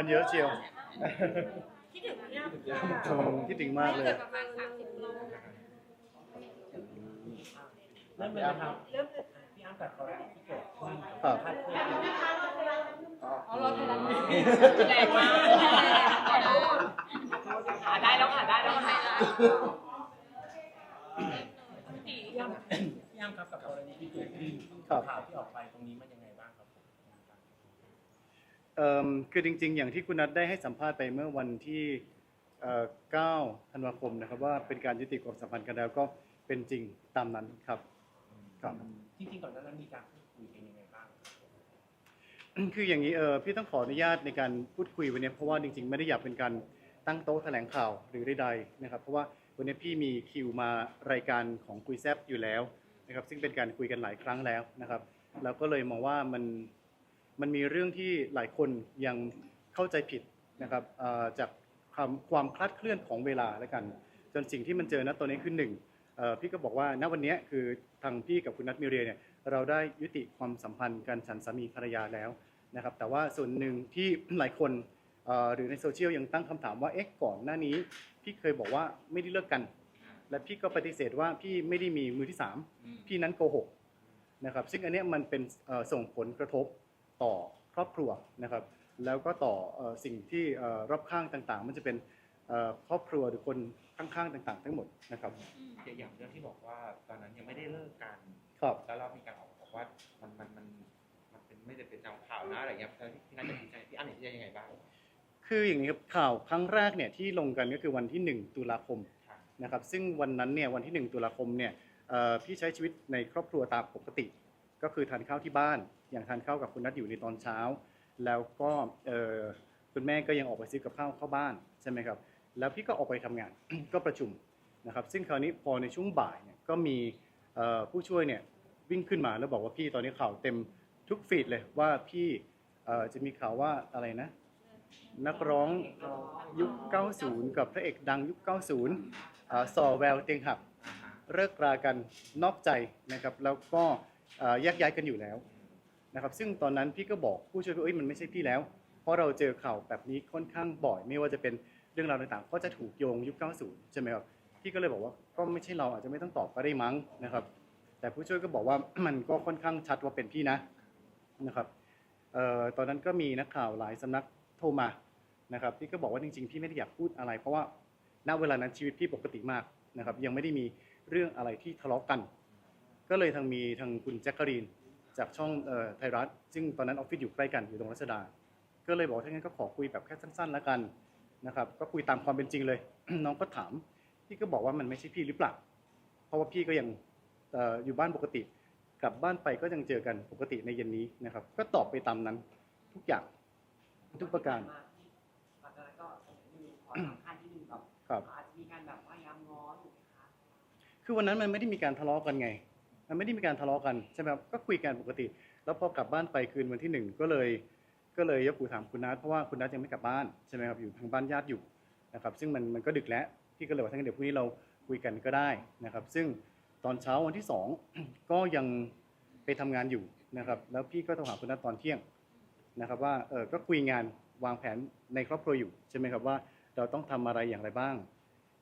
มากันเยอะเชียวคิดถึงไหมเนี่ยคิดถึงมากเลยเกิดประมาณสามสิบโลเริ่มเลยนะครับเริ่มเลยพี่อ้ำกับกรณีที่เกิดขึ้นครับคาดเคลื่อนอ๋อเราพลังแรงมากขาได้แล้วขาได้แล้วขาได้พี่อ้ำพี่อ้ำครับกับกรณีที่เกิดขึ้นครับ ข่าวที่ออกไปตรงนี้มันยังไงบ้างครับผม เอิ่ม คือจริง ๆ อย่างที่คุณนัทได้ให้สัมภาษณ์ไปเมื่อวันที่เอ่อ9ธันวาคมนะครับว่าเป็นการยุติความสัมพันธ์กันแล้วก็เป็นจริงตามนั้นครับครับจริงๆก่อนหน้านั้นมีการพูดคุยกันยังไงบ้างคืออย่างนี้เออพี่ต้องขออนุญาตในการพูดคุยวันนี้เพราะว่าจริง ๆ ไม่ได้อยากเป็นการตั้งโต๊ะแถลงข่าวหรือใดๆนะครับ เพราะว่าวันนี้พี่มีคิวมารายการของคุยแซบอยู่แล้วนะครับ ซึ่งเป็นการคุยกันหลายครั้งแล้วนะครับเราก็เลยมองว่ามัน มันมีเรื่องที่หลายคนยังเข้าใจผิดนะครับเอ่อจากความความคลาดเคลื่อนของเวลาแล้วกัน จนสิ่งที่มันเจอณตอนนี้คือหนึ่งเอ่อพี่ก็บอกว่าณวันนี้คือทางพี่กับคุณนัทมิเรียเนี่ยเราได้ยุติความสัมพันธ์กันฉันสามีภรรยาแล้วนะครับ แต่ว่าส่วนหนึ่งที่หลายคนเอ่อหรือในโซเชียลยังตั้งคำถามว่าเอ๊ะก่อนหน้านี้ พี่เคยบอกว่าไม่ได้เลิกกัน และพี่ก็ปฏิเสธว่าพี่ไม่ได้มีมือที่สามพี่นั้นโกหกนะครับซึ่งอันเนี้ยมันเป็นเอ่อส่งผลกระทบ ต่อครอบครัวนะครับ แล้วก็ต่อเอ่อสิ่งที่เอ่อรอบข้างต่างๆ มันจะเป็นเอ่อครอบครัวหรือคนข้างๆต่าง ๆ ทั้งหมดนะครับอย่างเรื่องที่บอกว่าตอนนั้นยังไม่ได้เลิกกันครับแล้วเรามีการออกมาบอกว่ามันมันมันมันเป็นไม่ได้เป็นตามข่าวนะอะไรเงี้ยแล้วพี่นัทจะชี้แจงพี่อันนี้จะยังไงบ้างคืออย่างนี้ครับข่าวครั้งแรกเนี่ยที่ลงกันก็คือวันที่ 1 ตุลาคมค่ะนะครับซึ่งวันนั้นเนี่ยวันที่ 1 ตุลาคมเนี่ยเอ่อพี่ใช้ชีวิตในครอบครัวตามปกติ ก็คือทานข้าวที่บ้าน อย่างทานข้าวกับคุณนัทอยู่ในตอนเช้า แล้วก็คุณแม่ก็ยังออกไปซื้อกับข้าวเข้าบ้านใช่ไหมครับแล้วพี่ก็ออกไปทำงานก็ประชุมนะครับซึ่งคราวนี้พอในช่วงบ่ายเนี่ยก็มีผู้ช่วยเนี่ยวิ่งขึ้นมาแล้วบอกว่าพี่ตอนนี้ข่าวเต็มทุกฟีดเลยว่าพี่จะมีข่าวว่าอะไรนะ นักร้องยุค 90 กับพระเอกดังยุค 90ส่อแววเตียงหักเลิกรากันนอกใจนะครับแล้วก็แยกย้ายกันอยู่แล้ว นะครับซึ่งตอนนั้นพี่ก็บอกผู้ช่วยว่าเอ้ยมันไม่ใช่พี่แล้ว เพราะเราเจอข่าวแบบนี้ค่อนข้างบ่อย ไม่ว่าจะเป็นเรื่องราวต่างๆ ก็จะถูกโยงยุค 90 ใช่ไหมครับพี่ก็เลยบอกว่าก็ไม่ใช่เราอาจจะไม่ต้องตอบก็ได้มั้งนะครับ แต่ผู้ช่วยก็บอกว่ามันก็ค่อนข้างชัดว่าเป็นพี่นะนะครับตอนนั้นก็มีนักข่าวหลายสำนักโทรมานะครับพี่ก็บอกว่าจริงๆพี่ไม่ได้อยากพูดอะไร เพราะว่าณเวลานั้นชีวิตพี่ปกติมากนะครับยังไม่ได้มีเรื่องอะไรที่ทะเลาะกัน ก็เลยทางมีทางคุณแจ็คกะรีน จากช่องเอ่อไทยรัฐ ซึ่งตอนนั้นออฟฟิศอยู่ใกล้กันอยู่ตรงรัชดา ก็เลยบอกว่าถ้างั้นก็ขอคุยแบบแค่สั้นๆแล้วกันนะครับ ก็คุยตามความเป็นจริงเลย น้องก็ถาม พี่ก็บอกว่ามันไม่ใช่พี่หรือเปล่า เพราะว่าพี่ก็ยังเอ่ออยู่บ้านปกติ กลับบ้านไปก็ยังเจอกันปกติในเย็นนี้นะครับ ก็ตอบไปตามนั้นทุกอย่างทุกประการหลังจากนั้นก็มีขอสำคัญที่หนึ่งแบบครับอาจจะมีการแบบพยายามง้อถูกไหมคะ คือวันนั้นมันไม่ได้มีการทะเลาะกันไง มันไม่ได้มีการทะเลาะกันใช่ไหมครับก็คุยกันปกติ แล้วพอกลับบ้านไปคืนวันที่หนึ่งก็เลย ก็เลยยกหูถามคุณนัทเพราะว่าคุณนัทยังไม่กลับบ้านใช่ไหมครับอยู่ทางบ้านญาติอยู่นะครับ ซึ่งมันมันก็ดึกแล้วพี่ก็เลยว่าถ้างั้นเดี๋ยวพรุ่งนี้เราคุยกันก็ได้นะครับ ซึ่งตอนเช้าวันที่สองก็ยังไปทำงานอยู่นะครับ แล้วพี่ก็โทรหาคุณนัทตอนเที่ยงนะครับ ว่าเออก็คุยงานวางแผนในครอบครัวอยู่ใช่ไหมครับว่าเราต้องทำอะไรอย่างไรบ้าง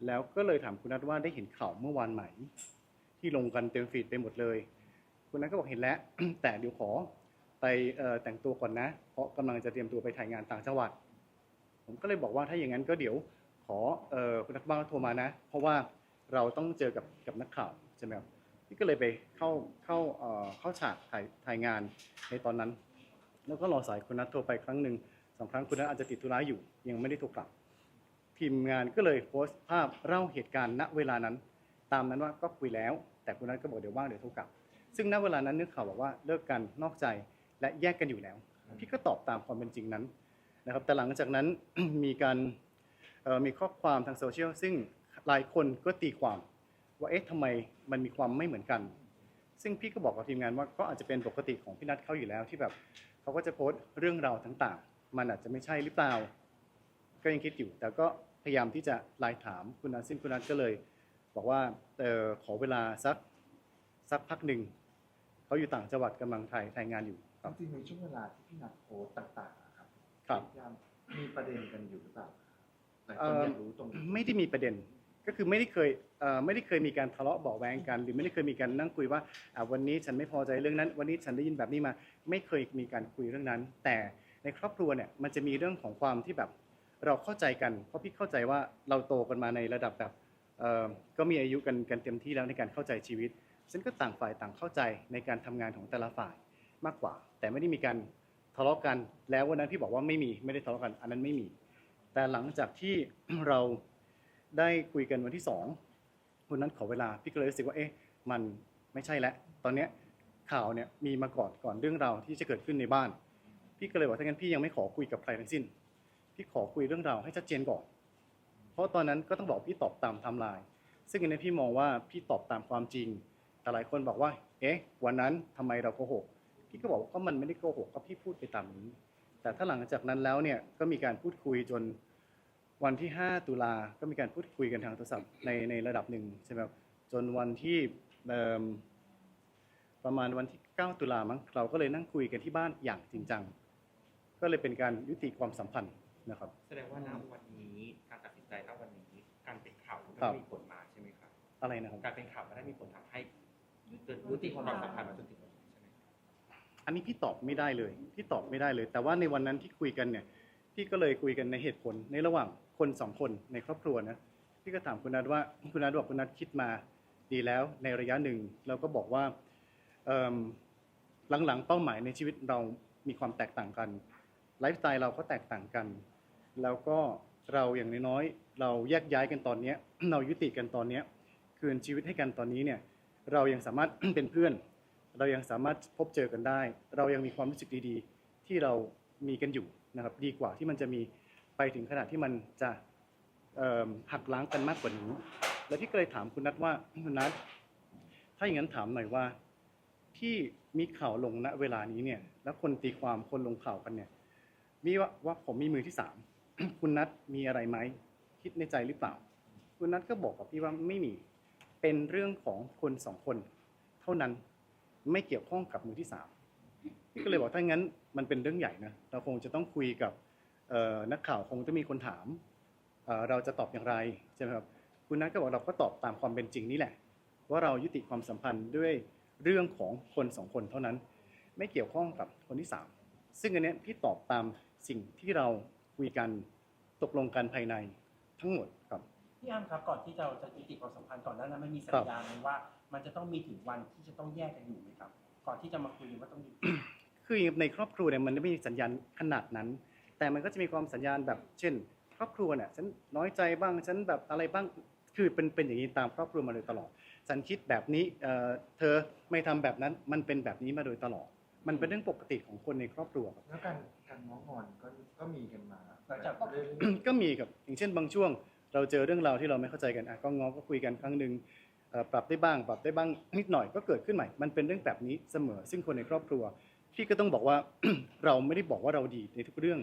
แล้วก็เลยถามคุณนัทว่าได้เห็นข่าวเมื่อวานไหม ที่ลงกันเต็มฟีดไปหมดเลย คุณนัทก็บอกเห็นแล้ว แต่เดี๋ยวขอไปแต่งตัวก่อนนะ เพราะกำลังจะเตรียมตัวไปถ่ายงานต่างจังหวัด ผมก็เลยบอกว่าถ้าอย่างนั้นก็เดี๋ยวขอคุณนัทบ้างโทรมานะ เพราะว่าเราต้องเจอกับกับนักข่าวใช่ไหมครับพี่ก็เลยไปเข้าเข้าเอ่อเข้าฉากถ่ายถ่ายงานในตอนนั้น แล้วก็รอสายคุณนัทโทรไปครั้งหนึ่งสองครั้งคุณนัทอาจจะติดธุระอยู่ ยังไม่ได้โทรกลับทีมงานก็เลยโพสต์ภาพเล่าเหตุการณ์ณเวลานั้น ตามนั้นว่าก็คุยแล้ว แต่คุณนัทก็บอกเดี๋ยวว่างเดี๋ยวโทรกลับ ซึ่งณเวลานั้นนึกข่าวบอกว่าเลิกกันนอกใจและแยกกันอยู่แล้ว พี่ก็ตอบตามความเป็นจริงนั้นนะครับแต่หลังจากนั้นมีการมีข้อความทางโซเชียลซึ่งหลายคนก็ตีความว่าเอ๊ะทำไมมันมีความไม่เหมือนกัน ซึ่งพี่ก็บอกกับทีมงานว่าก็อาจจะเป็นปกติของพี่นัทเขาอยู่แล้วที่แบบเขาก็จะโพสต์เรื่องราวต่างๆ มันอาจจะไม่ใช่หรือเปล่า ก็ยังคิดอยู่ แต่ก็พยายามที่จะไลน์ถามคุณนัทซึ่งคุณนัทก็เลย บอกว่าเออขอเวลาสักสักพักหนึ่งเขาอยู่ต่างจังหวัดกำลังถ่ายถ่ายงานอยู่ ครับ จริงๆในช่วงเวลาที่พี่นัดโพสต์ต่างๆอะครับครับ พยายามมีประเด็นกันอยู่หรือเปล่าหลายเอ่คนออยากรู้ตรงนี้ไม่ได้มีประเด็น ก็คือไม่ได้เคยเอ่อไม่ได้เคยมีการทะเลาะเบาะแวงกัน หรือไม่ได้เคยมีการนั่งคุยว่าอะวันนี้ฉันไม่พอใจเรื่องนั้น วันนี้ฉันได้ยินแบบนี้มา ไม่เคยมีการคุยเรื่องนั้น แต่ในครอบครัวเนี่ยมันจะมีเรื่องของความที่แบบเราเข้าใจกัน เพราะพี่เข้าใจว่าเราโตกันมาในระดับแบบเอ่อ ก็มีอายุกันกันเต็มที่แล้วในการเข้าใจชีวิตซึ่งก็ต่างฝ่ายต่างเข้าใจในการทำงานของแต่ละฝ่ายมากกว่า แต่ไม่ได้มีการทะเลาะกัน แล้ววันนั้นพี่บอกว่าไม่มีไม่ได้ทะเลาะกัน อันนั้นไม่มี แต่หลังจากที่เราได้คุยกันวันที่สองวันนั้นขอเวลาพี่ก็เลยรู้สึกว่าเอ๊ะมันไม่ใช่แล้วตอนเนี้ยข่าวเนี่ยมีมาก่อนก่อนเรื่องราวที่จะเกิดขึ้นในบ้าน พี่ก็เลยบอกถ้างั้นพี่ยังไม่ขอคุยกับใครทั้งสิ้น พี่ขอคุยเรื่องราวให้ชัดเจนก่อน ราะตอนนั้นก็ต้องบอกพี่ตอบตามไทม์ไลน์ซึ่งอันนี้พี่มองว่าพี่ตอบตามความจริง แต่หลายคนบอกว่า เอ๊ะ วันนั้นทำไมเราโกหก พี่ก็บอกว่าก็มันไม่ได้โกหกก็พี่พูดไปตามนี้ แต่ถ้าหลังจากนั้นแล้วเนี่ยก็มีการพูดคุยจนวันที่ 5 ตุลา ก็มีการพูดคุยกันทางโทรศัพท์ในในระดับหนึ่งใช่ไหมครับ จนวันที่ประมาณวันที่ 9 ตุลามั้ง เราก็เลยนั่งคุยกันที่บ้านอย่างจริงจัง ก็เลยเป็นการยุติความสัมพันธ์นะครับ แสดงว่าณวัน มันครัก็บมีผลมาใช่ไหมครับอะไรนะครับการเป็นข่าวมันได้มีผลทำให้ยุติความสัมพันธ์มาจนถึงวันนี้ใช่ไหมอันนี้พี่ตอบไม่ได้เลยพี่ตอบไม่ได้เลย แต่ว่าในวันนั้นที่คุยกันเนี่ยพี่ก็เลยคุยกันในเหตุผลในระหว่างคนสองคนในครอบครัวนะพี่ก็ถามคุณนัทว่าคุณนัทบอกคุณนัทคิดมาดีแล้วในระยะหนึ่งเราก็บอกว่าเอิ่มหลังๆเป้าหมายในชีวิตเรามีความแตกต่างกันไลฟ์สไตล์เราก็แตกต่างกัน แล้วก็ เราอย่างน้อยๆเราแยกย้ายกันตอนนี้เรายุติกันตอนนี้คืนชีวิตให้กันตอนนี้เนี่ยเรายังสามารถเป็นเพื่อน เรายังสามารถพบเจอกันได้ เรายังมีความรู้สึกดีๆ ที่เรามีกันอยู่นะครับดีกว่าที่มันจะมีไปถึงขนาดที่มันจะหักล้างกันมากกว่านี้แล้วพี่ก็เลยถามคุณนัทว่าคุณนัทถ้าอย่างนั้นถามหน่อยว่า ที่มีข่าวลงณเวลานี้เนี่ย แล้วคนตีความคนลงข่าวกันเนี่ยมีว่าว่าผมมีมือที่สาม คุณนัทมีอะไรไหมคิดในใจหรือเปล่า คุณนัทก็บอกกับพี่ว่าไม่มีเป็นเรื่องของคนสองคน เท่านั้นไม่เกี่ยวข้องกับมือที่สามพี่ก็เลยบอกถ้างั้นมันเป็นเรื่องใหญ่นะเราคงจะต้องคุยกับนักข่าวคงจะมีคนถามเเราจะตอบอย่างไรใช่ไหมครับคุณนัทก็บอกเราก็ตอบตามความเป็นจริงนี่แหละ ว่าเรายุติความสัมพันธ์ด้วยเรื่องของคนสองคนเท่านั้น ไม่เกี่ยวข้องกับคนที่สามซึ่งอันนี้พี่ตอบตามสิ่งที่เรา คุยกันตกลงกันภายในทั้งหมดครับ พี่อ้ำครับก่อนที่เราจะยุติความสัมพันธ์ก่อนหน้านั้นมันมีสัญญาณไหมว่า มันจะต้องมีถึงวันที่จะต้องแยกกันอยู่ไหมครับ ก่อนที่จะมาคุยกันว่าต้องยุติคือในครอบครัวเนี่ยมันไม่มีสัญญาณขนาดนั้น แต่มันก็จะมีความสัญญาณแบบ เช่น ครอบครัวเนี่ยฉันน้อยใจบ้างฉันแบบอะไรบ้างคือเป็นเป็นอย่างนี้ตามครอบครัวมาโดยตลอด ฉันคิดแบบนี้เอ่อเธอไม่ทำแบบนั้นมันเป็นแบบนี้มาโดยตลอด มันเป็นเรื่องปกติของคนในครอบครัวครับแล้วการการ ง้องอนก็ก็มีกันมาหลังจากเรื่อยก็มีครับอย่างเช่นบางช่วง เราเจอเรื่องราวที่เราไม่เข้าใจกันอะก็ง้อก็คุยกันครั้งหนึ่งเอ่อปรับได้บ้าง ปรับได้บ้างนิดหน่อยก็เกิดขึ้นใหม่ มันเป็นเรื่องแบบนี้เสมอ ซึ่งคนในครอบครัวพี่ก็ต้องบอกว่า เราไม่ได้บอกว่าเราดีในทุกเรื่อง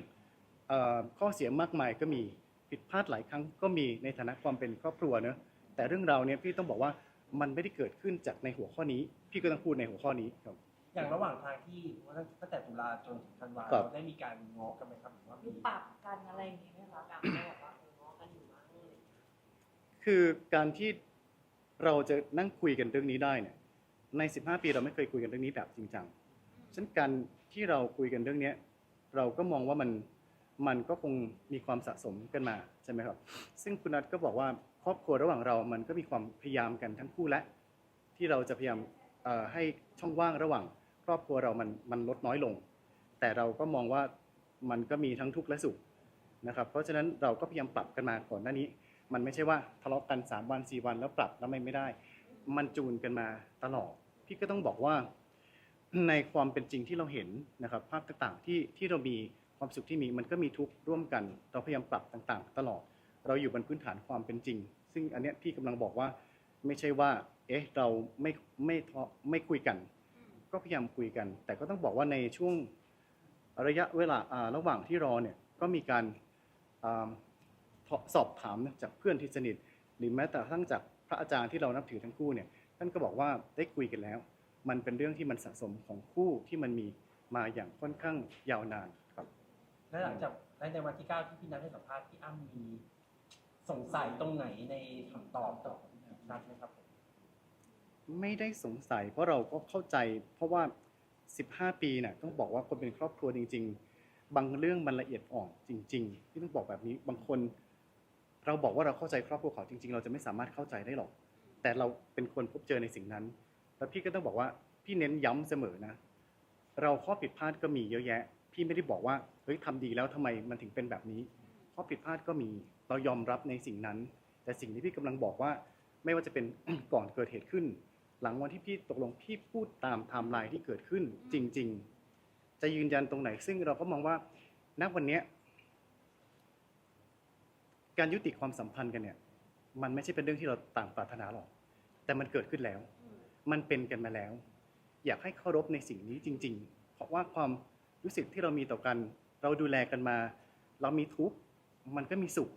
เอ่อข้อเสียมากมายก็มีผิดพลาดหลายครั้งก็มีในฐานะความเป็นครอบครัวเนอะแต่เรื่องราวเนี้ยพี่ต้องบอกว่ามันไม่ได้เกิดขึ้นจากในหัวข้อนี้ พี่ก็ต้องพูดในหัวข้อนี้ครับ อย่างระหว่างทางที่ตั้งแต่ตุลาจนถึงธันวาครับเราได้มีการง้อกันไหมครับหรือว่ามีมีปรับกันอะไรอย่างเงี้ยไหมคะแบบแบบว่าเออง้อกันอยู่มั้งอะไรอย่างเงี้ยคือการที่เราจะนั่งคุยกันเรื่องนี้ได้เนี่ยใน 15 ปีเราไม่เคยคุยกันเรื่องนี้แบบจริงจังฉะนั้นการที่เราคุยกันเรื่องเนี้ยเราก็มองว่ามันมันก็คงมีความสะสมกันมาใช่ไหมครับ ซึ่งคุณนัทก็บอกว่าครอบครัวระหว่างเรา มันก็มีความพยายามกันทั้งคู่และ ที่เราจะพยายามเอ่อให้ช่องว่างระหว่าง ครอบครัวเรามันมันลดน้อยลง แต่เราก็มองว่ามันก็มีทั้งทุกข์และสุขนะครับเพราะฉะนั้นเราก็พยายามปรับกันมาก่อนหน้านี้ มันไม่ใช่ว่าทะเลาะกัน 3 วัน 4 วันแล้วปรับแล้วไม่ไม่ได้ มันจูนกันมาตลอดพี่ก็ต้องบอกว่าในความเป็นจริงที่เราเห็นนะครับภาพต่างๆที่ที่เรามีความสุขที่มีมันก็มีทุกข์ร่วมกัน เราพยายามปรับต่างๆ ตลอด เราอยู่บนพื้นฐานความเป็นจริง ซึ่งอันเนี้ยพี่กำลังบอกว่าไม่ใช่ว่า เอ๊ะเราไม่ไม่ทะไม่คุยกัน ก็พยายามคุยกัน แต่ก็ต้องบอกว่าในช่วงระยะเวลาระหว่างที่รอเนี่ยก็มีการสอบถามจากเพื่อนที่สนิท หรือแม้แต่ทั้งจากพระอาจารย์ที่เรานับถือทั้งคู่เนี่ยท่านก็บอกว่าได้คุยกันแล้ว มันเป็นเรื่องที่มันสะสมของคู่ที่มันมีมาอย่างค่อนข้างยาวนานครับและหลังจากในวันที่เก้าที่พี่นัทให้สัมภาษณ์พี่อ้ำมีสงสัยตรงไหนในคำตอบขอนัทไหมครับ ไม่ได้สงสัย เพราะเราก็เข้าใจ เพราะว่า 15 ปีเนี่ยต้องบอกว่าคนเป็นครอบครัวจริง ๆ บางเรื่องมันละเอียดอ่อนจริง ๆ ที่ต้องบอกแบบนี้บางคน เราบอกว่าเราเข้าใจครอบครัวเขาจริง ๆ เราจะไม่สามารถเข้าใจได้หรอก แต่เราเป็นคนพบเจอในสิ่งนั้น แล้วพี่ก็ต้องบอกว่าพี่เน้นย้ำเสมอนะ เราข้อผิดพลาดก็มีเยอะแยะ พี่ไม่ได้บอกว่าเฮ้ยทำดีแล้วทำไมมันถึงเป็นแบบนี้ ข้อผิดพลาดก็มีเรายอมรับในสิ่งนั้น แต่สิ่งที่พี่กำลังบอกว่าไม่ว่าจะเป็นก่อนเกิดเหตุขึ้น หลังวันที่พี่ตกลงพี่พูดตามไทม์ไลน์ที่เกิดขึ้นจริง ๆ จะยืนยันตรงไหน ซึ่งเราก็มองว่าณวันเนี้ยการยุติความสัมพันธ์กันเนี่ย มันไม่ใช่เป็นเรื่องที่เราต่างปรารถนาหรอก แต่มันเกิดขึ้นแล้ว มันเป็นกันมาแล้ว อยากให้เคารพในสิ่งนี้จริง ๆ เพราะว่าความรู้สึกที่เรามีต่อกัน เราดูแลกันมา เรามีทุกข์มันก็มีสุข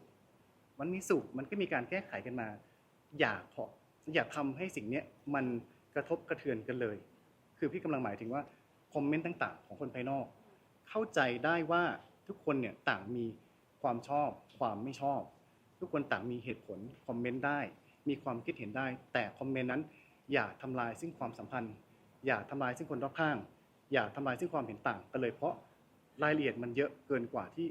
มันมีสุขมันก็มีการแก้ไขกันมา อย่าขอ อย่าทำให้สิ่งเนี้ยมันกระทบกระเทือนกันเลย คือพี่กำลังหมายถึงว่าคอมเมนต์ต่าง ๆ ของคนภายนอก เข้าใจได้ว่าทุกคนเนี่ยต่างมีความชอบ ความไม่ชอบ ทุกคนต่างมีเหตุผลคอมเมนต์ได้ มีความคิดเห็นได้ แต่คอมเมนต์นั้น อย่าทำลายซึ่งความสัมพันธ์ อย่าทำลายซึ่งคนรอบข้าง อย่าทำลายซึ่งความเห็นต่างกันเลย เพราะรายละเอียดมันเยอะเกินกว่าที่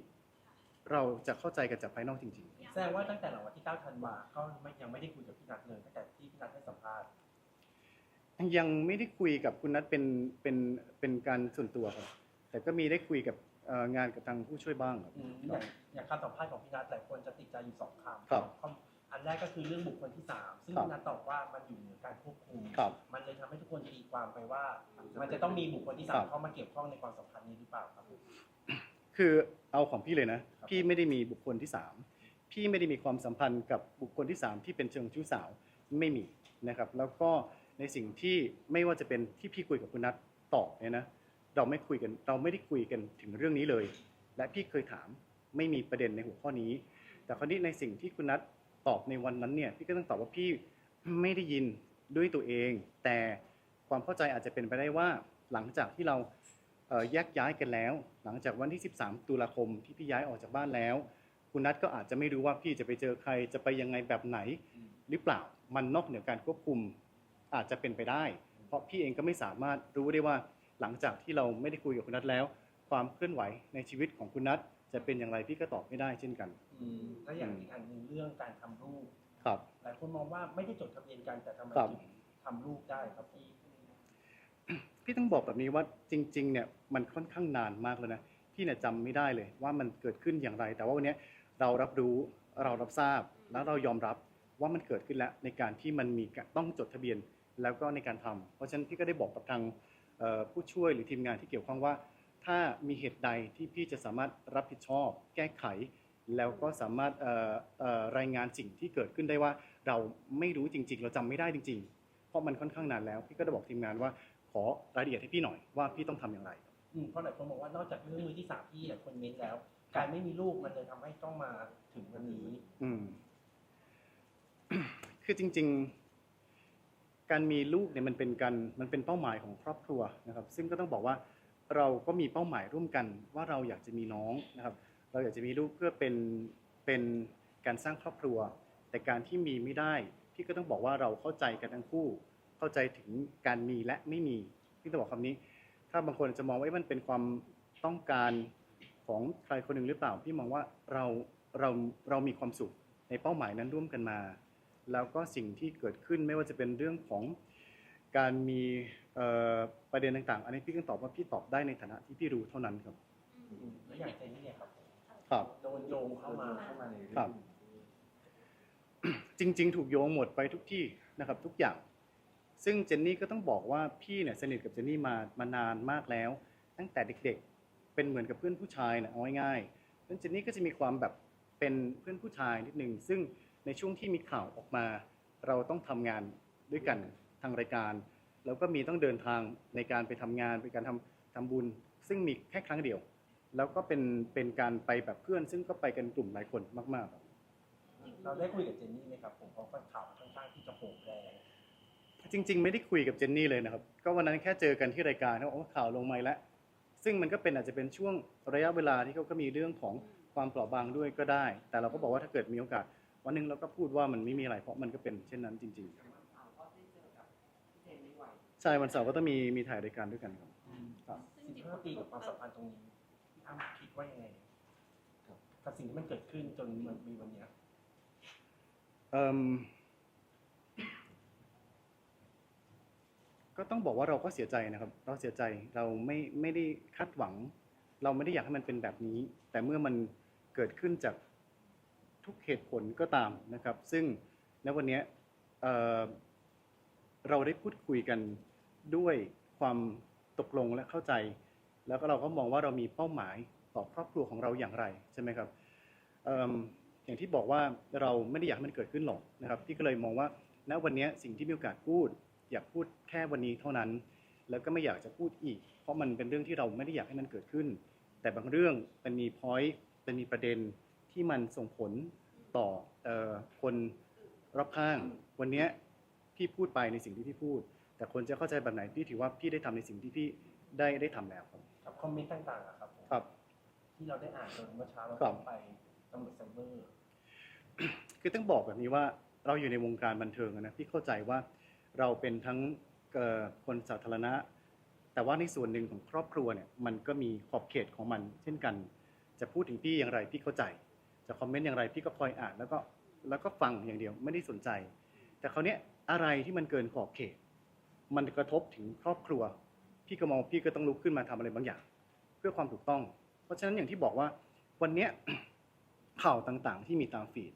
เราจะเข้าใจกันจากภายนอกจริงๆ แสดงว่าตั้งแต่หลังวันที่เก้าธันวาก็ไม่ยังไม่ได้คุยกับพี่นัทเลยตั้งแต่ที่พี่นัทให้สัมภาษณ์ ๆ ยังไม่ได้คุยกับคุณนัทเป็นเป็นเป็นการส่วนตัวครับ แต่ก็มีได้คุยกับเอ่องานกับทางผู้ช่วยบ้างครับ อืมอย่างอย่างคำสัมภาษณ์ของพี่นัทหลายคนจะติดใจอยู่สองคำครับคำอันแรกก็คือเรื่องบุคคลที่สามซึ่งครับ พี่นัทตอบว่ามันอยู่เหนือการควบคุม ครับ มันเลยทำให้ทุกคนตีความไปว่า มันจะต้องมีบุคคลที่สาครัมบ เข้ามาเกี่ยวข้องในความสัมพันธ์นี้หรือเปล่าครับผมคือเอาของพี่เลยนะ ครับ พี่ไม่ได้มีบุคคลที่สามพี่ไม่ได้มีความสัมพันธ์กับบุคคลที่สามที่เป็นเชิงชู้สาวไม่มีนะครับ แล้วก็ ในสิ่งที่ไม่ว่าจะเป็นที่พี่คุยกับคุณนัทตอบเนี่ยนะเราไม่คุยกันเราไม่ได้คุยกันถึงเรื่องนี้เลย และพี่เคยถามไม่มีประเด็นในหัวข้อนี้ แต่คราวนี้ในสิ่งที่คุณนัทตอบในวันนั้นเนี่ยพี่ก็ต้องตอบว่าพี่ไม่ได้ยินด้วยตัวเอง แต่ความเข้าใจอาจจะเป็นไปได้ว่าหลังจากที่เราแยกย้ายกันแล้ว หลังจากวันที่ 13 ตุลาคมที่พี่ย้ายออกจากบ้านแล้ว คุณนัทก็อาจจะไม่รู้ว่าพี่จะไปเจอใครจะไปยังไงแบบไหน หรือเปล่ามันนอกเหนือการควบคุม อาจจะเป็นไปได้ เพราะพี่เองก็ไม่สามารถรู้ได้ว่าหลังจากที่เราไม่ได้คุยกับคุณนัทแล้ว ความเคลื่อนไหวในชีวิตของคุณนัทจะเป็นอย่างไรพี่ก็ตอบไม่ได้เช่นกันอืมแล้วอย่างอีกอันหนึ่งเรื่องการทำรูปครับ หลายคนมองว่าไม่ได้จดทะเบียนกันแต่ทำไมครับ ถึงทำรูปได้ครับพี่ พี่ต้องบอกแบบนี้ว่าจริงๆ เนี่ยมันค่อนข้างนานมากแล้วนะพี่เนี่ยจำไม่ได้เลยว่ามันเกิดขึ้นอย่างไร แต่ว่าวันเนี้ยเรารับรู้เรารับทราบแล้วเรายอมรับว่ามันเกิดขึ้นแล้วในการที่มันมีการต้องจดทะเบียน แล้วก็ในการทำเพราะฉะนั้นพี่ก็ได้บอกกับทางเอ่อผู้ช่วยหรือทีมงานที่เกี่ยวข้องว่า ถ้ามีเหตุใดที่พี่จะสามารถรับผิดชอบ แก้ไข แล้วก็สามารถเอ่อเอ่อรายงานสิ่งที่เกิดขึ้นได้ว่าเราไม่รู้จริง ๆ เราจำไม่ได้จริง ๆ เพราะมันค่อนข้างนานแล้ว พี่ก็ได้บอกทีมงานว่าขอรายละเอียดให้พี่หน่อยว่าพี่ต้องทำอย่างไรอืมเพราะหลายคนบอกว่านอกจากเรื่องมือที่สามที่หลายคนเม้นแล้ว การไม่มีลูกมันเลยทำให้ต้องมาถึงวันนี้ อืมคือจริง ๆ การมีลูกเนี่ยมันเป็นการมันเป็นเป้าหมายของครอบครัวนะครับ ซึ่งก็ต้องบอกว่าเราก็มีเป้าหมายร่วมกันว่าเราอยากจะมีน้องนะครับ เราอยากจะมีลูกเพื่อเป็นเป็นการสร้างครอบครัว แต่การที่มีไม่ได้พี่ก็ต้องบอกว่าเราเข้าใจกันทั้งคู่ เข้าใจถึงการมีและไม่มีพี่ต้องบอกคำนี้ ถ้าบางคนจะมองว่ามันเป็นความต้องการของใครคนหนึ่งหรือเปล่าพี่มองว่าเราเราเรามีความสุขในเป้าหมายนั้นร่วมกันมา แล้วก็สิ่งที่เกิดขึ้นไม่ว่าจะเป็นเรื่องของการมีเอ่อประเด็นต่างๆ อันนี้พี่ก็ตอบว่าพี่ตอบได้ในฐานะที่พี่รู้เท่านั้นครับอืมแล้วอย่างเจนนี่เนี่ยครับครับโดนโยงเข้ามาเข้ามาในเรื่ครัองบจริง ๆ ถูกโยงหมดไปทุกที่นะครับ ทุกอย่าง ซึ่งเจนนี่ก็ต้องบอกว่าพี่เนี่ยสนิทกับเจนนี่มามานานมากแล้ว ตั้งแต่เด็ก ๆ เป็นเหมือนกับเพื่อนผู้ชายนะเอาง่ายๆเพราะฉะนั้นเจนนี่ก็จะมีความแบบเป็นเพื่อนผู้ชายนิดนึงซึ่ง ในช่วงที่มีข่าวออกมา เราต้องทำงานด้วยกันทางรายการ แล้วก็มีต้องเดินทางในการไปทำงานไปการทำทำบุญ ซึ่งมีแค่ครั้งเดียว แล้วก็เป็นเป็นการไปแบบเพื่อน ซึ่งก็ไปกันกลุ่มหลายคนมากๆครับเราได้คุยกับเจนนี่ไหมครับผมเพราะว่าข่าวค่อนข้างที่จะโหมแรงจริง ๆ ไม่ได้คุยกับเจนนี่เลยนะครับ ก็วันนั้นแค่เจอกันที่รายการเขาบอกว่าข่าวลงมาแล้วซึ่งมันก็เป็นอาจจะเป็นช่วงระยะเวลาที่เขาก็มีเรื่องของความเปราะบางด้วยก็ได้ แต่เราก็บอกว่าถ้าเกิดมีโอกาส วันหนึ่งเราก็พูดว่ามันไม่มีอะไรเพราะมันก็เป็นเช่นนั้นจริงๆวันเสาร์ก็ได้เจอกับพี่เจนไม่ไหวใช่วันเสาร์ก็ต้องมีมีถ่ายรายการด้วยกันครับครับสิบห้าปีกับความสัมพันธ์ตรงนี้พี่อ้ำคิดว่ายังไงกับสิ่งที่มันเกิดขึ้นจนมันมีวันเนี้ยเอิ่มก็ต้องบอกว่าเราก็เสียใจนะครับ เราเสียใจเราไม่ไม่ได้คาดหวัง เราไม่ได้อยากให้มันเป็นแบบนี้ แต่เมื่อมันเกิดขึ้นจาก ทุกเหตุผลก็ตามนะครับ ซึ่งในวันนี้ยเอ่อเราได้พูดคุยกันด้วยความตกลงและเข้าใจ แล้วก็เราก็มองว่าเรามีเป้าหมายต่อครอบครัวของเราอย่างไรใช่ไหมครับเอิ่มอย่างที่บอกว่าเราไม่ได้อยากให้มันเกิดขึ้นหรอกนะครับพี่ก็เลยมองว่าณวันนี้สิ่งที่มีโอกาสพูด อยากพูดแค่วันนี้เท่านั้น แล้วก็ไม่อยากจะพูดอีก เพราะมันเป็นเรื่องที่เราไม่ได้อยากให้มันเกิดขึ้น แต่บางเรื่องมันมีพอยต์เป็นมีประเด็น ที่มันส่งผลต่อเอ่อคนรอบข้าง วันนี้พี่พูดไปในสิ่งที่พี่พูด แต่คนจะเข้าใจแบบไหนพี่ถือว่าพี่ได้ทำในสิ่งที่พี่ได้ได้ทำแล้วครับกับคอมเมนต์ต่างๆอะครับผมครับ ที่เราได้อ่านจนเมื่อเช้าเราครับไปตำรวจไซเบอร์คือต้องบอกแบบนี้ว่าเราอยู่ในวงการบันเทิงอะนะพี่เข้าใจว่าเราเป็นทั้งเอ่อคนสาธารณะ แต่ว่าในส่วนหนึ่งของครอบครัวเนี่ยมันก็มีขอบเขตของมัน เช่นกัน จะพูดถึงพี่อย่างไรพี่เข้าใจ จะคอมเมนต์อย่างไรพี่ก็คอยอ่านแล้วก็แล้วก็ฟังอย่างเดียวไม่ได้สนใจ แต่คราวนี้อะไรที่มันเกินขอบเขต มันกระทบถึงครอบครัว พี่ก็มองพี่ก็ต้องลุกขึ้นมาทำอะไรบางอย่าง เพื่อความถูกต้อง เพราะฉะนั้นอย่างที่บอกว่าวันนี้ข่าวต่างๆ ที่มีตามฟีด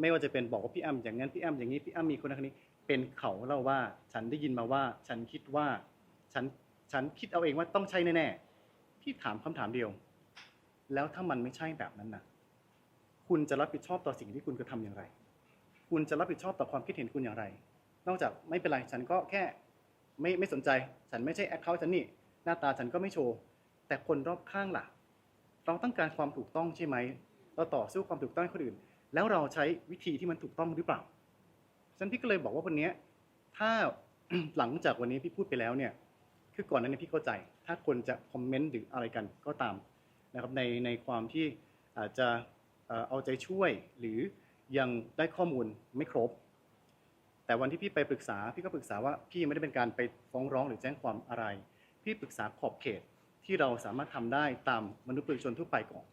ไม่ว่าจะเป็นบอกว่าพี่อ้ำอย่างนั้นพี่อ้ำอย่างนี้พี่อ้ำมีคนนั้นคนนี้ เป็นเขาเล่าว่าฉันได้ยินมาว่า ฉันคิดว่า ฉันฉันคิดเอาเองว่าต้องใช่แน่ๆพี่ถามคำถามเดียว แล้วถ้ามันไม่ใช่แบบนั้นนะ คุณจะรับผิดชอบต่อสิ่งที่คุณกระทำอย่างไร คุณจะรับผิดชอบต่อความคิดเห็นคุณอย่างไร นอกจากไม่เป็นไรฉันก็แค่ไม่ไม่สนใจ ฉันไม่ใช่แอคเคาท์ฉันนี่ หน้าตาฉันก็ไม่โชว์ แต่คนรอบข้างล่ะ เราต้องการความถูกต้องใช่ไหม เราต่อสู้ความถูกต้องให้คนอื่น แล้วเราใช้วิธีที่มันถูกต้องหรือเปล่า ฉันพี่ก็เลยบอกว่าวันนี้ถ้าหลังจากวันนี้พี่พูดไปแล้วเนี่ย คือก่อนหนั้นพี่เข้าใจ ถ้าคนจะคอมเมนต์หรืออะไรกันก็ตามนะครับในในความที่อาจจะ เอาใจช่วยหรือยังได้ข้อมูลไม่ครบ แต่วันที่พี่ไปปรึกษาพี่ก็ปรึกษาว่าพี่ไม่ได้เป็นการไปฟ้องร้องหรือแจ้งความอะไร พี่ปรึกษาขอบเขตที่เราสามารถทำได้ตามมนุษย์ประชาชนทั่วไปก่อน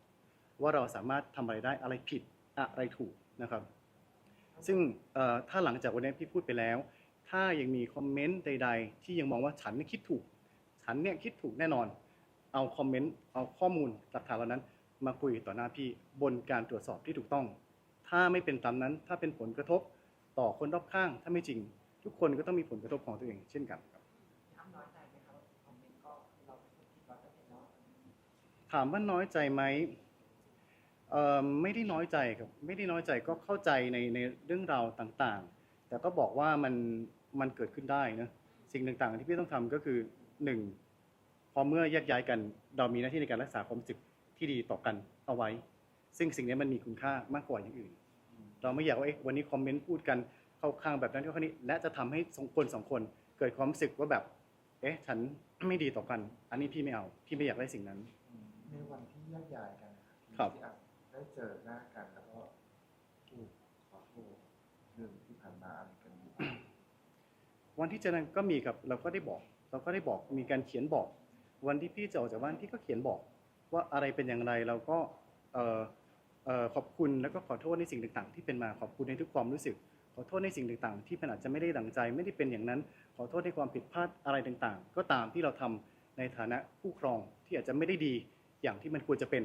ว่าเราสามารถทำอะไรได้อะไรผิดอะไรถูกนะครับ ซึ่งถ้าหลังจากวันนี้พี่พูดไปแล้ว ถ้ายังมีคอมเมนต์ใด ๆ ที่ยังมองว่าฉันเนี่ยคิดถูก ฉันเนี่ยคิดถูกแน่นอน เอาคอมเมนต์เอาข้อมูลหลักฐานเหล่านั้น มาคุยต่อหน้าพี่บนการตรวจสอบที่ถูกต้อง ถ้าไม่เป็นตามนั้น ถ้าเป็นผลกระทบต่อคนรอบข้าง ถ้าไม่จริง ทุกคนก็ต้องมีผลกระทบของตัวเองเช่นกันครับพี่อ้ำน้อยใจไหมคะว่าคอมเมนต์ก็เราเป็นคนคิดร้อยเปอร์เซ็นต์แล้วถามว่าน้อยใจไหมเอ่อไม่ได้น้อยใจครับ ไม่ได้น้อยใจก็เข้าใจในในเรื่องราวต่างๆ แต่ก็บอกว่ามันมันเกิดขึ้นได้นะสิ่งต่างๆ ที่พี่ต้องทำก็คือหนึ่งพอเมื่อแยกย้ายกัน เรามีหน้าที่ในการรักษาความรู้สึก ที่ดีต่อกันเอาไว้ ซึ่งสิ่งนี้มันมีคุณค่ามากกว่าอย่างอื่น เราไม่อยากว่าเอ๊ะวันนี้คอมเมนต์พูดกันเข้าข้างแบบนั้นเข้าข้างนี้และจะทำให้สองคนสองคน เกิดความรู้สึกว่าแบบ เอ๊ะ ฉันไม่ดีต่อกัน อันนี้พี่ไม่เอาพี่ไม่อยากได้สิ่งนั้นในวันที่แยกย้ายกันนะครัที่บอะได้เจอหน้ากันแล้วก็พูดขอโทษเรื่องที่ผ่านมาอะไรกันอยู่วันที่เจอนั้นก็มีครับเราก็ได้บอก เราก็ได้บอกมีการเขียนบอก วันที่พี่จะออกจากบ้านพี่ก็เขียนบอก ว่าอะไรเป็นอย่างไรเราก็เอ่อเอ่อขอบคุณแล้วก็ขอโทษในสิ่งต่างๆ ที่เป็นมาขอบคุณในทุกความรู้สึก ขอโทษในสิ่งต่างๆ ที่มันอาจจะไม่ได้ดังใจ ไม่ได้เป็นอย่างนั้น ขอโทษในความผิดพลาดอะไรต่างๆ ก็ตามที่เราทำในฐานะผู้ครองที่อาจจะไม่ได้ดีอย่างที่มันควรจะเป็น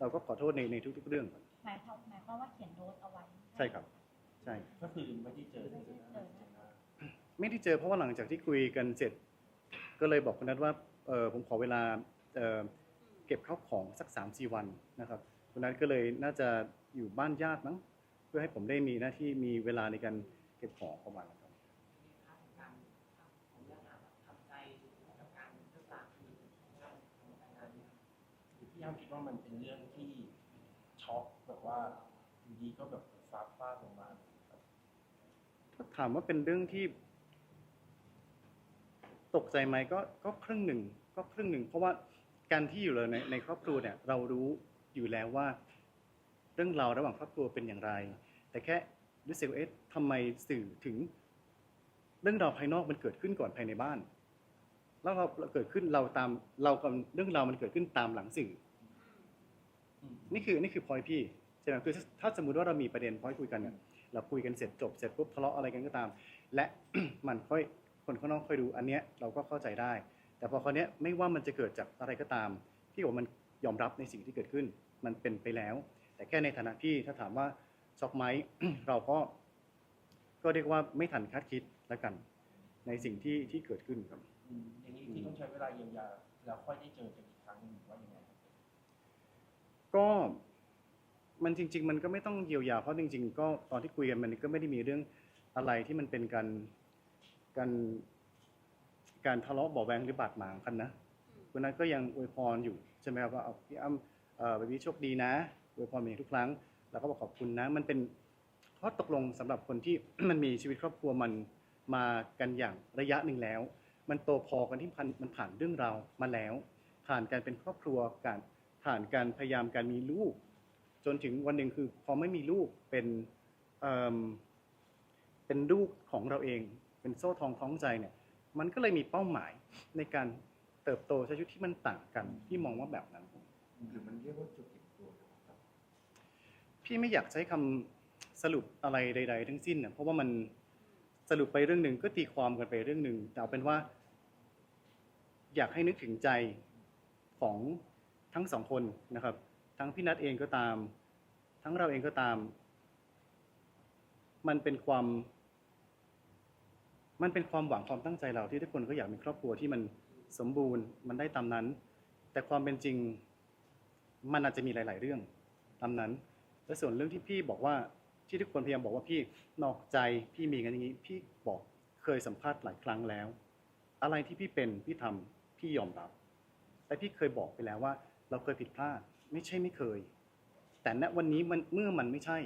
เราก็ขอโทษในในทุก ๆ เรื่องหมายความหมายความว่าเขียนโน้ตเอาไว้ใช่ครับใช่ก็คือไม่ได้เจอไม่ได้เจอไม่ได้เจอเพราะว่าหลังจากที่คุยกันเสร็จ ก็เลยบอกคุณนัทว่าเออผมขอเวลา เอ่อเก็บข้าวของสักสามสี่วันนะครับคุณนัทก็เลยน่าจะอยู่บ้านญาติมั้งเพื่อให้ผมได้มีหน้าที่มีเวลาในการเก็บของประมาณนั้นครับค่าของการของเรื่องงานแบบทำใจกับการเลิกลาคือทำงานนี้พี่อ้ำคิดว่ามันเป็นเรื่องที่ช็อกแบบว่าอยู่ดีก็แบบฟ้าฟาดลงมาถ้าถามว่าเป็นเรื่องที่ ตกใจไหมก็ก็ครึ่งหนึ่งก็ครึ่งหนึ่งเพราะว่า การที่อยู่เลยในในครอบครัวเนี่ยเรารู้อยู่แล้วว่า เรื่องราวระหว่างครอบครัวเป็นอย่างไร แต่แค่รู้สึกว่าเอ๊ะทำไมสื่อถึง เรื่องราวภายนอกมันเกิดขึ้นก่อนภายในบ้าน แล้วเราเกิดขึ้นเราตามเรากับเรื่องราวมันเกิดขึ้นตามหลังสื่อ นี่คือนี่คือพอยพี่ใช่ไหมคือถ้าถ้าสมมุติว่าเรามีประเด็นพอยคุยกันเนี่ยเราคุยกันเสร็จจบเสร็จปุ๊บทะเลาะอะไรกันก็ตาม และมันค่อยคนข้างนอกค่อยดูอันเนี้ยเราก็เข้าใจได้ แต่พอคราวเนี้ยไม่ว่ามันจะเกิดจากอะไรก็ตามพี่บอกว่ามันยอมรับในสิ่งที่เกิดขึ้น มันเป็นไปแล้ว แต่แค่ในฐานะพี่ถ้าถามว่าช็อกไหมเราก็ ก็เรียกว่าไม่ทันคาดคิดแล้วกัน ในสิ่งที่ที่เกิดขึ้นครับอืมอย่างนี้ที่ต้องใช้เวลาเยียวยาแล้วค่อยได้เจอกันอีกครั้งหนึ่งหรือว่ายังไงครับก็มันจริง ๆ มันก็ไม่ต้องเยียวยาเพราะจริง ๆ ก็ตอนที่คุยกันมันก็ไม่ได้มีเรื่องอะไรที่มันเป็นการการ การทะเลาะเบาะแวงหรือบาดหมางกันนะคุณนัทก็ยังอวยพรอยู่ใช่ไหมครับว่าเอาพี่อ้ำเอ่อแบบนี้โชคดีนะอวยพรมาอย่างทุกครั้ง แล้วก็บอกขอบคุณนะ มันเป็นข้อตกลงสำหรับคนที่มันมีชีวิตครอบครัวมันมากันอย่างระยะหนึ่งแล้ว มันโตพอกันที่พันมันผ่านเรื่องราวมาแล้ว ผ่านการเป็นครอบครัวการผ่านการพยายามการมีลูก จนถึงวันหนึ่งคือพอไม่มีลูกเป็นเอิ่มเป็นลูกของเราเอง เป็นโซ่ทองคล้องใจเนี่ย มันก็เลยมีเป้าหมายในการเติบโตใช้ชีวิตที่มันต่างกันพี่มองว่าแบบนั้นหรือมันเรียกว่าจุดอิ่มตัวหรือเปล่าครับพี่ไม่อยากใช้คำสรุปอะไรใด ๆ ทั้งสิ้นนะเพราะว่ามันสรุปไปเรื่องหนึ่งก็ตีความกันไปเรื่องหนึ่งแต่เอาเป็นว่า อยากให้นึกถึงใจของทั้งสองคนนะครับ ทั้งพี่นัทเองก็ตาม ทั้งเราเองก็ตาม มันเป็นความ มันเป็นความหวังความตั้งใจเราที่ทุกคนก็อยากมีครอบครัวที่มันสมบูรณ์มันได้ตามนั้น แต่ความเป็นจริงมันอาจจะมีหลาย ๆ เรื่องตามนั้นและส่วนเรื่องที่พี่บอกว่าที่ทุกคนพยายามบอกว่าพี่นอกใจพี่มีกันอย่างนี้ พี่บอกเคยสัมภาษณ์หลายครั้งแล้ว อะไรที่พี่เป็นพี่ทำพี่ยอมรับ แต่พี่เคยบอกไปแล้วว่า เราเคยผิดพลาดไม่ใช่ไม่เคย แต่ณวันนี้มันเมื่อมันไม่ใช่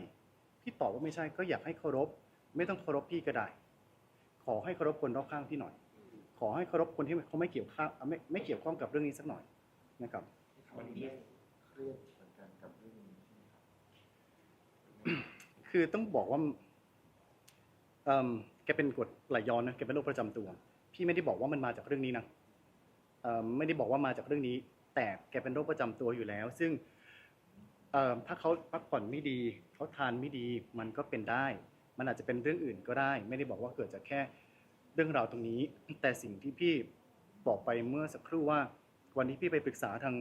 พี่ตอบว่าไม่ใช่ก็อยากให้เคารพ ไม่ต้องเคารพพี่ก็ได้ ขอให้เคารพคนรอบข้างพี่หน่อย ขอให้เคารพคนที่เขาไม่เกี่ยวข้องไม่ไม่เกี่ยวข้องกับเรื่องนี้สักหน่อยนะครับวันนี้เครียดเหมือนกันกับเรื่องนี้ใช่ไหมครับคือต้องบอกว่าเอิ่มแกเป็นกรดไหลย้อนนะแกเป็นโรคประจำตัว พี่ไม่ได้บอกว่ามันมาจากเรื่องนี้นะเอิ่มไม่ได้บอกว่ามาจากเรื่องนี้ แต่แกเป็นโรคประจำตัวอยู่แล้ว ซึ่งเอิ่มถ้าเขาพักผ่อนไม่ดีเขาทานไม่ดีมันก็เป็นได้ มันอาจจะเป็นเรื่องอื่นก็ได้ ไม่ได้บอกว่าเกิดจากแค่เรื่องราวตรงนี้ แต่สิ่งที่พี่บอกไปเมื่อสักครู่ว่า วันที่พี่ไปปรึกษาทาง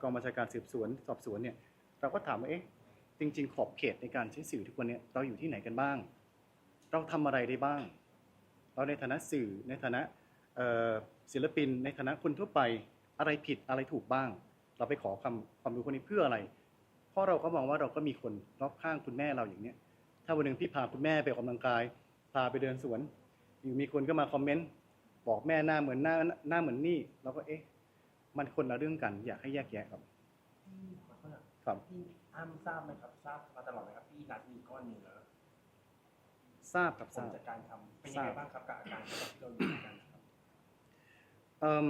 กองบัญชาการสืบสวนสอบสวนเนี่ยเราก็ถามว่าเอ๊ะจริง ๆ ขอบเขตในการใช้สื่อทุกวันเนี้เราอยู่ที่ไหนกันบ้าง เราทำอะไรได้บ้าง เราในฐานะสื่อในฐานะศิลปิน ในฐานะคนทั่วไปอะไรผิดอะไรถูกบ้าง เราไปขอความความรู้คนนี้เพื่ออะไร เพราะเราก็มองว่าเราก็มีคนรอบข้างคุณแม่เราอย่างเนี้ย ถ้าวันหนึ่งพี่พาคุณแม่ไปออกกำลังกาย พาไปเดินสวน อยู่มีคนก็มาคอมเมนต์บอกแม่หน้าเหมือนหน้าหน้าเหมือนนี่เราก็เอ๊ะ มันคนละเรื่องกัน อยากให้แยกแยะครับขอโทษนะครับพี่อ้ำทราบไหมครับทราบมาตลอดไหมครับพี่นัดมีก้อนเนื้อทราบครับผทลราบ จากการทำเป็นยังไงบ้างครับกับอาการที่เราอยู่ด้วยกันครับเอิ่ม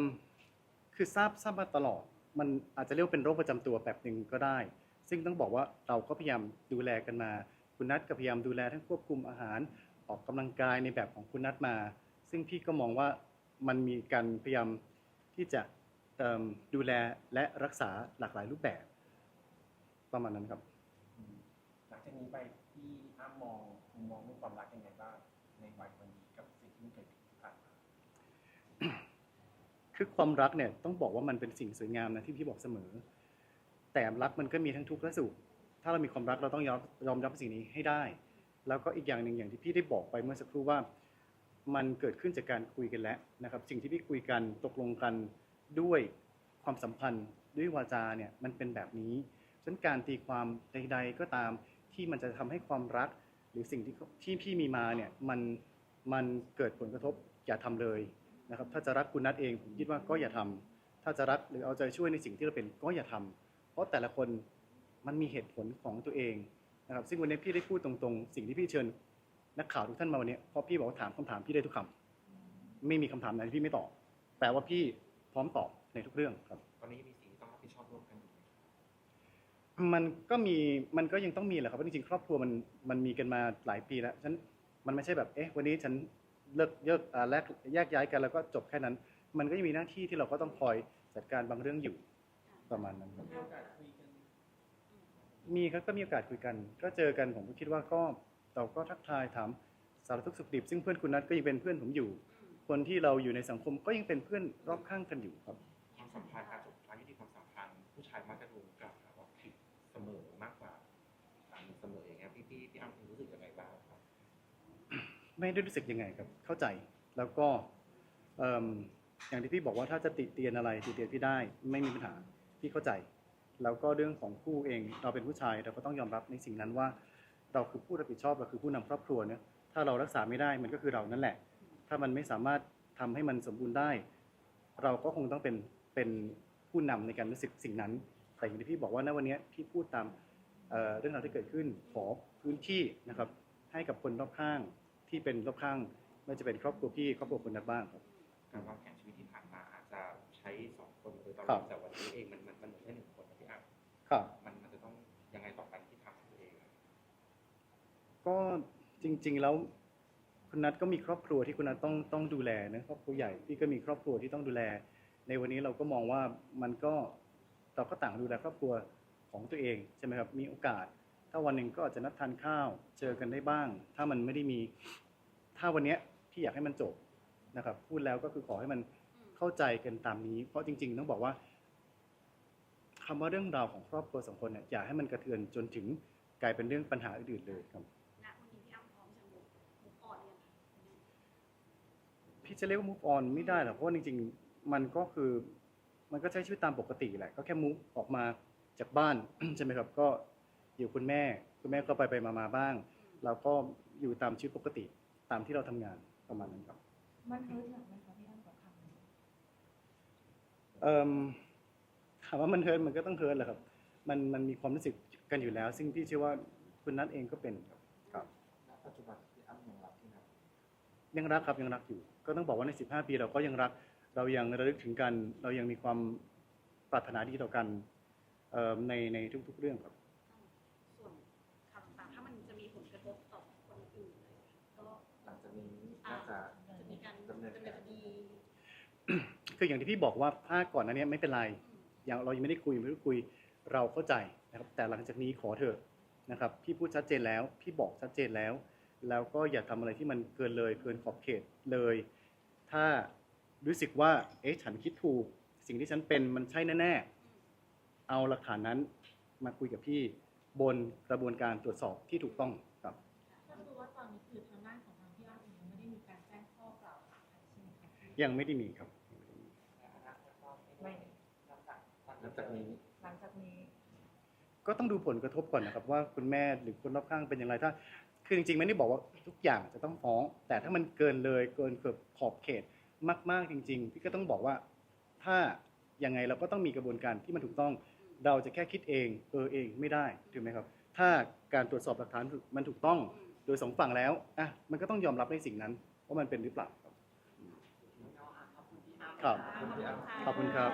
คือทราบทราบมาตลอด มันอาจจะเรียกว่าเป็นโรคประจำตัวแบบหนึ่งก็ได้ ซึ่งต้องบอกว่าเราก็พยายามดูแลกันมา คุณนัทก็พยายามดูแลทั้งควบคุมอาหารออกกำลังกายในแบบของคุณนัทมา ซึ่งพี่ก็มองว่ามันมีการพยายามที่จะเอิ่มดูแลและรักษาหลากหลายรูปแบบ ประมาณนั้นครับอืมหลังจากนี้ไปพี่อ้ำมองมุมมองเรื่องความรักยังไงบ้างในวัยวันนี้กับสิ่งที่มันเกิดขึ้นที่ผ่านมาคือความรักเนี่ยต้องบอกว่ามันเป็นสิ่งสวยงามนะที่พี่บอกเสมอ แต่รักมันก็มีทั้งทุกข์และสุข ถ้าเรามีความรักเราต้องยอมยอมรับสิ่งนี้ให้ได้ แล้วก็อีกอย่างหนึ่งอย่างที่พี่ได้บอกไปเมื่อสักครู่ว่า มันเกิดขึ้นจากการคุยกันแล้วนะครับ สิ่งที่พี่คุยกันตกลงกันด้วยความสัมพันธ์ด้วยวาจาเนี่ยมันเป็นแบบนี้ฉะนั้นการตีความใด ๆ ก็ตามที่มันจะทำให้ความรัก หรือสิ่งที่ที่พี่มีมาเนี่ยมันมันเกิดผลกระทบอย่าทำเลยนะครับ ถ้าจะรักคุณนัทเองผมคิดว่าก็อย่าทำถ้าจะรักหรือเอาใจช่วยในสิ่งที่เราเป็นก็อย่าทำเพราะแต่ละคน มันมีเหตุผลของตัวเองนะครับซึ่งวันนี้พี่ได้พูดตรงๆ สิ่งที่พี่เชิญนักข่าวทุกท่านมาวันนี้เพราะพี่บอกว่าถามคำถามพี่ได้ทุกคำไม่มีคำถามไหนที่พี่ไม่ตอบแปลว่าพี่พร้อมตอบในทุกเรื่องครับ ตอนนี้มีสิ่งที่ต้องรับผิดชอบร่วมกันอยู่ไหมมันก็มีมันก็ยังต้องมีแหละครับเพราะจริงๆครอบครัวมันมันมีกันมาหลายปีแล้วฉะนันมันไม่ใช่แบบเอ๊ะวันนี้ฉันเลิกเลิกอ่าแลกแยกย้ายกันแล้วก็จบแค่นั้น มันก็ยังมีหน้าที่ที่เราก็ต้องคอยจัดการบางเรื่องอยู่ประมาณนั้นครับ มีโอกาสคุยกันมีครับก็มีโอกาสคุยกัน ก็เจอกันผมก็คิดว่าก็เราก็ทักทายถามสารทุกข์สุขดิบ ซึ่งเพื่อนคุณนัทก็ยังเป็นเพื่อนผมอยู่ คนที่เราอยู่ในสังคมก็ยังเป็นเพื่อนรอบข้างกันอยู่ครับ ความสัมพันธ์การจบการยุติความสัมพันธ์ผู้ชายมักจะถูกกล่าวหาว่าผิดเสมอมากกว่าสามีเสมออย่างเงี้ยพี่พี่พี่อ้ำรู้สึกยังไงบ้างครับ ไม่ได้รู้สึกยังไงครับ เข้าใจแล้วก็เอิ่มอย่างที่พี่บอกว่าถ้าจะติเตียนอะไรติเตียนพี่ได้ไม่มีปัญหาพี่เข้าใจ แล้วก็เรื่องของคู่เองเราเป็นผู้ชายเราก็ต้องยอมรับในสิ่งนั้นว่า เราคือผู้รับผิดชอบเราคือผู้นำครอบครัวเนี่ยถ้าเรารักษาไม่ได้มันก็คือเรานั่นแหละ ถ้ามันไม่สามารถทำให้มันสมบูรณ์ได้ เราก็คงต้องเป็นเป็นผู้นำในการรู้สึกสิ่งนั้น แต่อย่างที่พี่บอกว่าณวันนี้พี่พูดตามเอ่อเรื่องราวที่เกิดขึ้นขอพื้นที่นะครับ ให้กับคนรอบข้างที่เป็นรอบข้างไม่ว่าจะเป็นครอบครัวพี่ครอบครัวคนนั้นบ้างครับการวางแผนชีวิตที่ผ่านมาอาจจะใช้สองคนมาโดยตลครัอดบแต่วันนี้เองมัน จริง ๆ แล้วคุณนัทก็มีครอบครัวที่คุณนัทต้องต้องดูแลนะครอบครัวใหญ่พี่ก็มีครอบครัวที่ต้องดูแล ในวันนี้เราก็มองว่ามันก็เราก็ต่างดูแลครอบครัวของตัวเองใช่ไหมครับมีโอกาส ถ้าวันหนึ่งก็อาจจะนัดทานข้าว เจอกันได้บ้าง ถ้ามันไม่ได้มี ถ้าวันเนี้ยพี่อยากให้มันจบนะครับ พูดแล้วก็คือขอให้มันเข้าใจกันตามนี้ เพราะจริง ๆ ต้องบอกว่าคำว่าเรื่องราวของครอบครัวสองคนเนี่ยอย่าให้มันกระเทือนจนถึงกลายเป็นเรื่องปัญหาอื่นๆเลยครับ ณวันนี้พี่อ้ำพร้อมจะมุกมุกอ่อนยัง คะพี่จะเรียกว่า move on ไม่ได้หรอกเพราะว่าจริงๆ มันก็คือ มันก็ใช้ชีวิตตามปกติแหละ ก็แค่ move ออกมาจากบ้าน ใช่ไหมครับ ก็อยู่คุณแม่ คุณแม่ก็ไปไปมามาบ้าง เราก็อยู่ตามชีวิตปกติตามที่เราทำงานประมาณนั้นครับ มันเฮิร์ตหนักไหมคะพี่อ้ำกับคำนี้เอ่มถามว่ามันเฮิร์ตมันก็ต้องเฮิร์ตแหละครับ มันมันมีความรู้สึกกันอยู่แล้ว ซึ่งพี่เชื่อว่าคุณนัทเองก็เป็นครับครับ ณปัจจุบันพี่อ้ำยังรักพี่นัทยังรักครับยังรักอยู่ ก็ต้องบอกว่าใน 15 ปีเราก็ยังรัก เรายังระลึกถึงกัน เรายังมีความปรารถนาดีต่อกันเอ่อในในทุกๆเรื่องครับส่วนคำต่างๆถ้ามันจะมีผลกระทบต่อคนอื่นเลยก็หลังจากนี้น่าจะจะมีการดำเนินดำกาเนินรคดีคืออย่างที่พี่บอกว่าถ้าก่อนหนั้นนี้ยไม่เป็นไร อย่างเรายังไม่ได้คุยไม่ได้คุยเราเข้าใจนะครับแต่หลังจากนี้ขอเถอะนะครับ พี่พูดชัดเจนแล้ว พี่บอกชัดเจนแล้ว แล้วก็อย่าทำอะไรที่มันเกินเลยเกินขอบเขตเลย ถ้ารู้สึกว่า เอ๊ะฉันคิดถูก สิ่งที่ฉันเป็นมันใช่แน่ๆ เอาหลักฐานนั้นมาคุยกับพี่บนกระบวนการตรวจสอบที่ถูกต้องครับก็คือว่าตอนนี้คือทางด้านของทางพี่อ้ำเองยังไม่ได้มีการแจ้งข้อกล่าวหาใครใช่ไหมคะยังไม่ได้มีครับไม่หลังจากนี้หลังจากนี้ ก็ต้องดูผลกระทบก่อนนะครับ ว่าคุณแม่หรือคนรอบข้างเป็นอย่างไรถ้า คือจริงๆไม่ได้บอกว่าทุกอย่างจะต้องฟ้อง แต่ถ้ามันเกินเลยเกินเกือบขอบเขตมากๆจริง ๆ พี่ก็ต้องบอกว่าถ้ายังไงเราก็ต้องมีกระบวนการที่มันถูกต้อง เราจะแค่คิดเองเออเองไม่ได้ถูกไหมครับ ถ้าการตรวจสอบหลักฐานมันถูกต้องโดยสองฝั่งแล้วอะมันก็ต้องยอมรับในสิ่งนั้นว่ามันเป็นหรือเปล่าครับขอบคุณครับ ขอบคุณครับ